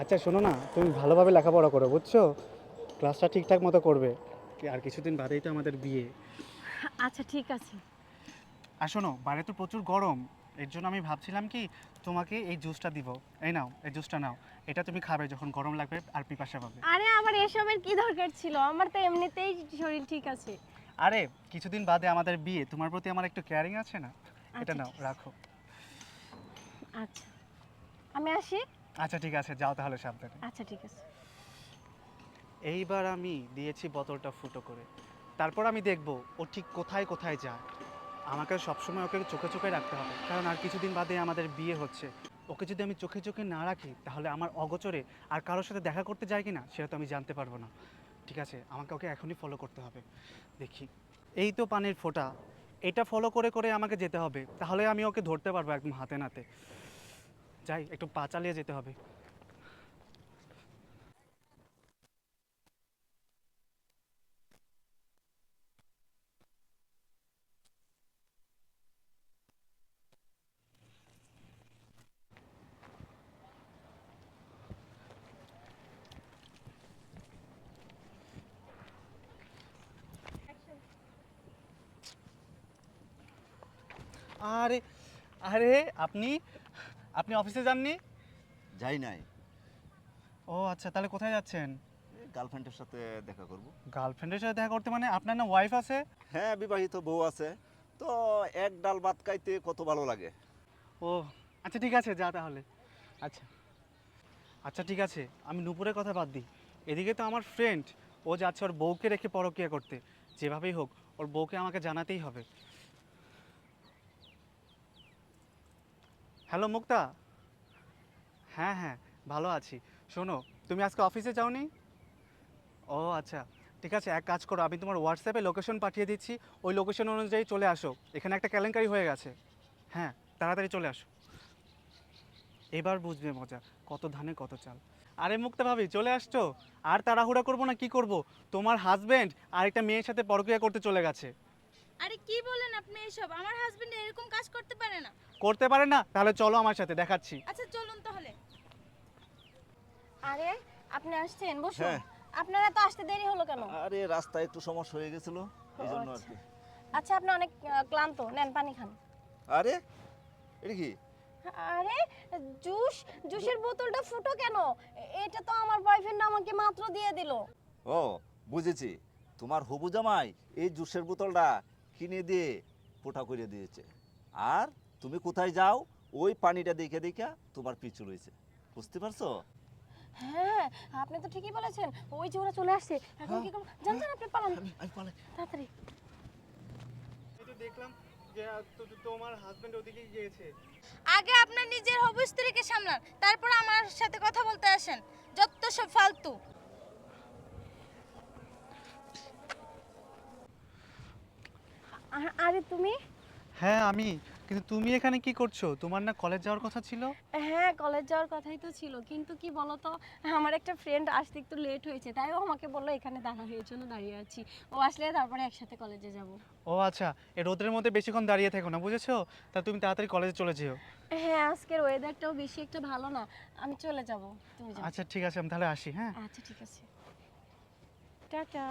আচ্ছা শোনো না তুমি ভালোভাবে লেখাপড়া করো বুঝছ? ক্লাসটা ঠিকঠাক মতো করবে। আর কিছুদিন বাদেই তো আমাদের বিয়ে। আচ্ছা ঠিক আছে। আর শোনো বাইরে তো প্রচুর গরম। এর জন্য আমি ভাবছিলাম কি তোমাকে এই জুসটা দিব। এই নাও এই জুসটা নাও। এটা তুমি খাবে যখন গরম লাগবে আর পিপাসা পাবে। আরে আমার এসবের কি দরকার ছিল? আমার তো এমনিতেই শরীর ঠিক আছে। আরে কিছুদিন বাদে আমাদের বিয়ে। তোমার প্রতি আমার একটু কেয়ারিং আছে না? এটা আচ্ছা, নাও রাখো। আচ্ছা। আমি আসি? আচ্ছা ঠিক আছে যাও তাহলে সাবধানে। আচ্ছা ঠিক আছে। এইবার আমি দিয়েছি বোতলটা ফুটো করে। তারপর আমি দেখব ও ঠিক কোথায় কোথায় যায়। আমাকে সবসময় ওকে চোখে চোখে রাখতে হবে কারণ আর কিছুদিন বাদে আমাদের বিয়ে হচ্ছে। ওকে যদি আমি চোখে চোখে না রাখি তাহলে আমার অগোচরে আর কারোর সাথে দেখা করতে যায় কি না সেটা তো আমি জানতে পারব না। ঠিক আছে আমাকে ওকে এখনই ফলো করতে হবে। দেখি। এই তো পানির ফোঁটা। এটা ফলো করে করে আমাকে যেতে হবে। তাহলে আমি ওকে ধরতে পারব একদম হাতে নাতে। যাই একটু পা চালিয়ে যেতে হবে। আরে আরে আপনি আপনি অফিসে যাননি? যাই নাই। ও আচ্ছা তাহলে কোথায় যাচ্ছেন? গার্লফ্রেন্ডের সাথে দেখা করব। গার্লফ্রেন্ডের সাথে দেখা করতে মানে আপনার না ওয়াইফ আছে? হ্যাঁ বিবাহিত বউ আছে। তো এক ডাল ভাত খাইতে কত ভালো লাগে? ও আচ্ছা ঠিক আছে যা তাহলে। আচ্ছা। আচ্ছা ঠিক আছে আমি নুপুরের কথা বাদ দিই। এদিকে তো আমার ফ্রেন্ড ও যাচ্ছে ওর বউকে রেখে পরকিয়া করতে। যেভাবেই হোক ওর বউকে আমাকে জানাতেই হবে। হ্যালো মুক্তা। হ্যাঁ হ্যাঁ ভালো আছি। শোনো, তুমি আজকে অফিসে যাওনি? ও আচ্ছা ঠিক আছে, এক কাজ করো, আমি তোমার হোয়াটসঅ্যাপে লোকেশন পাঠিয়ে দিচ্ছি, ওই লোকেশন অনুযায়ী চলে আসো। এখানে একটা কেলেঙ্কারি হয়ে গেছে। হ্যাঁ তাড়াতাড়ি চলে আসো। এবার বুঝবে মজা, কত ধানে কত চাল। আরে মুক্তা ভাবি, চলে আসছো? আর তাড়াহুড়া করব না, কি করব? তোমার হাজব্যান্ড আর একটা মেয়ের সাথে পরকিয়া করতে চলে গেছে। আরে কি বলেন আপনি এসব? আমার হাজবেন্ড এরকম কাজ করতে পারে না। করতে পারে না? তাহলে চলো আমার সাথে দেখাচ্ছি। আচ্ছা চলুন তাহলে। আরে আপনি আসছেন বসুন। হ্যাঁ। আপনারা তো আসতে দেরি হলো কেন? আরে রাস্তায় একটু সমস্যা হয়ে গেছিল এই জন্য আর কি। আচ্ছা আপনি অনেক আহ, ক্লান্ত। নেন পানি খান। আরে এটা কি? আরে জুস? জুসের বোতলটা ফুটো কেন? এ- এটা তো আমার বয়ফ্রেন্ড আমাকে মাত্র দিয়ে দিল। ও বুঝেছি। তোমার হবু জামাই এই জুসের বোতলটা কিনে দিয়ে পোটা করে দিয়েছে। আর তুমি কোথায় যাও ওই পানিটা দেখে দেখে তোমার পিছু রয়েছে। বুঝতে পারছ? হ্যাঁ আপনি তো ঠিকই বলেছেন। ওই যে ওরা চলে আসছে। এখন কি করব? জানতেন আপনি পালান। আমি পালাই। তাড়াতাড়ি। এই তো দেখলাম যে তোমার হাজবেন্ড ওদিকে গিয়েছে। আগে আপনার নিজের হবু স্ত্রীকে সামলান তারপর আমার সাথে কথা বলতে আসেন। যত সব ফালতু। আরে তুমি? হ্যাঁ আমি। কিন্তু তুমি এখানে কি করছ? তোমার না কলেজ যাওয়ার কথা ছিল? হ্যাঁ কলেজ যাওয়ার কথাই তো ছিল। কিন্তু কি বলতো আমার একটা ফ্রেন্ড আসতে একটু লেট হয়েছে তাই ও আমাকে বলল এখানে দাঁড়া এর জন্য দাঁড়িয়ে আছি। ও আসলে তারপরে একসাথে কলেজে যাব। ও আচ্ছা এই রোদের মধ্যে বেশিক্ষণ দাঁড়িয়ে থেকো না বুঝেছ? তা তুমি তাড়াতাড়ি কলেজে চলে যেও। হ্যাঁ আজকের ওয়েদারটাও বেশি একটা ভালো না। আমি চলে যাব তুমি যাও। আচ্ছা ঠিক আছে আমি তাহলে আসি হ্যাঁ? আচ্ছা ঠিক আছে। টাটা।